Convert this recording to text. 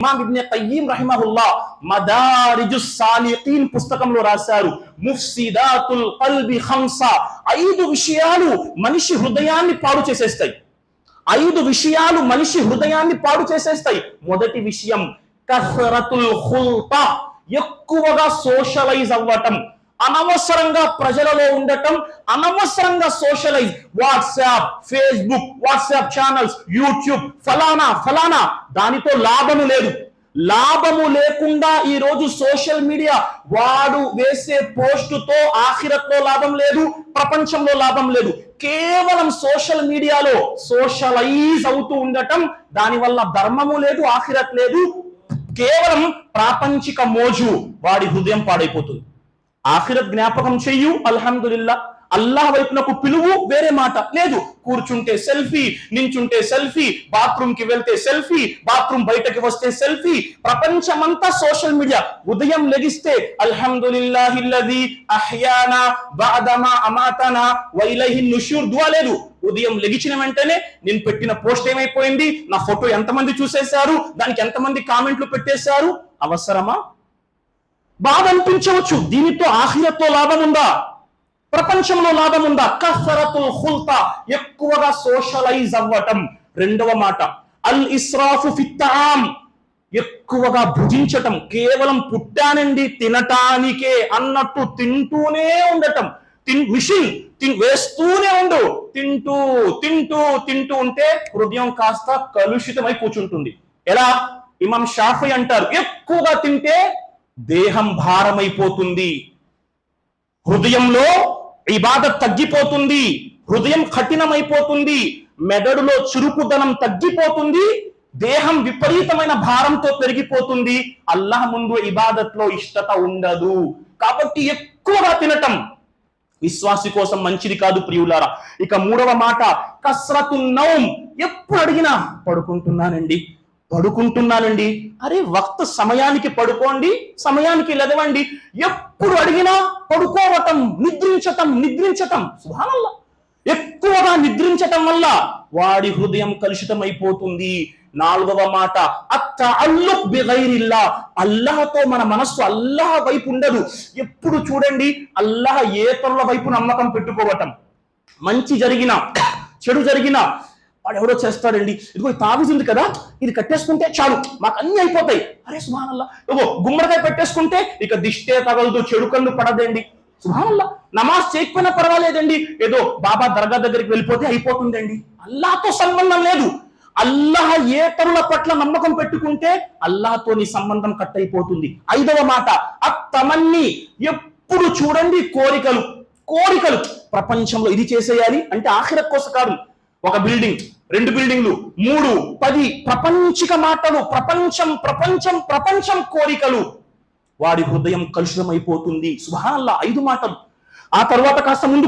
ఇమామ్ ఇబ్నే కయ్యీం రహిమహుల్లా మదారిజు సాలికీన్ పుస్తకంలో రాశారు ముఫ్సిదాతుల్ కల్బి ఖంసా ఐదు విషయాలు మనిషి హృదయాన్ని పాడు చేసేస్తాయి. ఐదు విషయాలు మనిషి హృదయాన్ని పాడు చేసేస్తాయి. మొదటి విషయం కసరతుల్ ఖుల్తా ఎక్కువగా సోషలైజ్ అవ్వటం. అనవసరంగా ప్రజలలో ఉండటం అనవసరంగా socialise WhatsApp Facebook WhatsApp channels YouTube ఫలానా ఫలానా. దానితో లాభము లేదు. లాభము లేకుండా ఈ రోజు సోషల్ మీడియా వాడు వేసే పోస్టుతో ఆఖిరత్లో లాభం లేదు ప్రపంచంలో లాభం లేదు. కేవలం సోషల్ మీడియాలో సోషలైజ్ అవుతూ ఉండటం దానివల్ల ధర్మము లేదు ఆఖిరత్ లేదు. కేవలం ప్రాపంచిక మోజు వాడి హృదయం పాడైపోతుంది. ఆఖిరత్ జ్ఞాపకం చెయ్యు అల్హమ్దుల్లా అల్లాహ్ వైపునకు పిలువు వేరే మాట లేదు. కూర్చుంటే సెల్ఫీ నించుంటే సెల్ఫీ బాత్రూమ్కి వెళ్తే సెల్ఫీ బాత్రూమ్ బయటకి వస్తే సెల్ఫీ. ప్రపంచమంతా సోషల్ మీడియా. ఉదయం లెగిస్తే అల్హమ్దులిల్లాహిల్లది అహ్యానా బాదమా అమాతనా వైలహి నుషూర్ దువా లేదు. ఉదయం లెగిచిన వెంటనే నేను పెట్టిన పోస్ట్ ఏమైపోయింది? నా ఫోటో ఎంతమంది చూసేశారు? దానికి ఎంతమంది కామెంట్లు పెట్టేశారు? అవసరమా? బాధ అనిపించవచ్చు. దీనితో ఆఖిరతో లాభం ఉందా ప్రపంచంలో లాభం ఉందా కసరతుల్ హుల్తా ఎక్కువగా సోషలైజ్ అవ్వటం రెండవ మాట. అల్ ఇస్రాఫు ఫిత్తాం ఎక్కువగా భుజించటం. కేవలం పుట్టానండి తినటానికే అన్నట్టు తింటూనే ఉండటం. తిన్ మిషన్ తిన్ వేస్తూనే ఉండు. తింటూ తింటూ తింటూ ఉంటే హృదయం కాస్త కలుషితమై కూర్చుంటుంది. ఎలా? ఇమాం షాఫీ అంటారు. ఎక్కువగా తింటే దేహం భారమైపోతుంది. హృదయంలో ఇబాదత్ తగ్గిపోతుంది. హృదయం కఠినమైపోతుంది. మెదడులో చురుకుదనం తగ్గిపోతుంది. దేహం విపరీతమైన భారంతో పెరిగిపోతుంది. అల్లాహ్ ముందు ఇబాదత్లో ఇష్టత ఉండదు. కాబట్టి ఎక్కువగా తినటం విశ్వాసి కోసం మంచిది కాదు ప్రియులారా. ఇక మూడవ మాట కసరతు నౌం. ఎప్పుడు అడిగినా పడుకుంటున్నానండి. పడుకుంటున్నానండి. అరే వక్త సమయానికి పడుకోండి సమయానికి లెదవండి ఎప్పుడు అడిగినా పడుకోవటం నిద్రించటం నిద్రించటం సుభానల్లా. ఎక్కువగా నిద్రించటం వల్ల వాడి హృదయం కలుషితం అయిపోతుంది నాలుగవ మాట అత్త అల్లుక్ బిగైరిల్లా. అల్లాహతో మన మనస్సు అల్లాహ్ వైపు ఉండదు. ఎప్పుడు చూడండి అల్లాహ్ తొల్ల వైపు నమ్మకం పెట్టుకోవటం. మంచి జరిగిన చెడు జరిగిన వాడు ఎవరో చేస్తాడండి. ఇదిగో ఈ ఉంది కదా ఇది కట్టేసుకుంటే చాలు. మాకు అన్ని అయిపోతాయి. అరే సుభానల్లా ఇగో గుమ్మడికాయ పెట్టేసుకుంటే ఇక దిష్టే తగలదు చెడు కళ్ళు పడదండి. సుభానల్లా నమాజ్ చేయకపోయినా పర్వాలేదండి. ఏదో బాబా దర్గా దగ్గరికి వెళ్ళిపోతే అయిపోతుందండి. అల్లాతో సంబంధం లేదు. అల్లాహ్ ఏ తరుల పట్ల నమ్మకం పెట్టుకుంటే అల్లాహతో నీ సంబంధం కట్ అయిపోతుంది. ఐదవ మాట అత్తమన్ని ఎప్పుడు చూడండి కోరికలు. కోరికలు. ప్రపంచంలో ఇది చేసేయాలి అంటే ఆఖిరత్ కోసం కాదు. ఒక బిల్డింగ్ రెండు బిల్డింగ్లు మూడు పది ప్రపంచిక మాటలు ప్రపంచం ప్రపంచం ప్రపంచం కోరికలు. వాడి హృదయం కలుషితమైపోతుంది. సుభానల్లా ఐదు మాటలు. ఆ తర్వాత కాస్త ముందు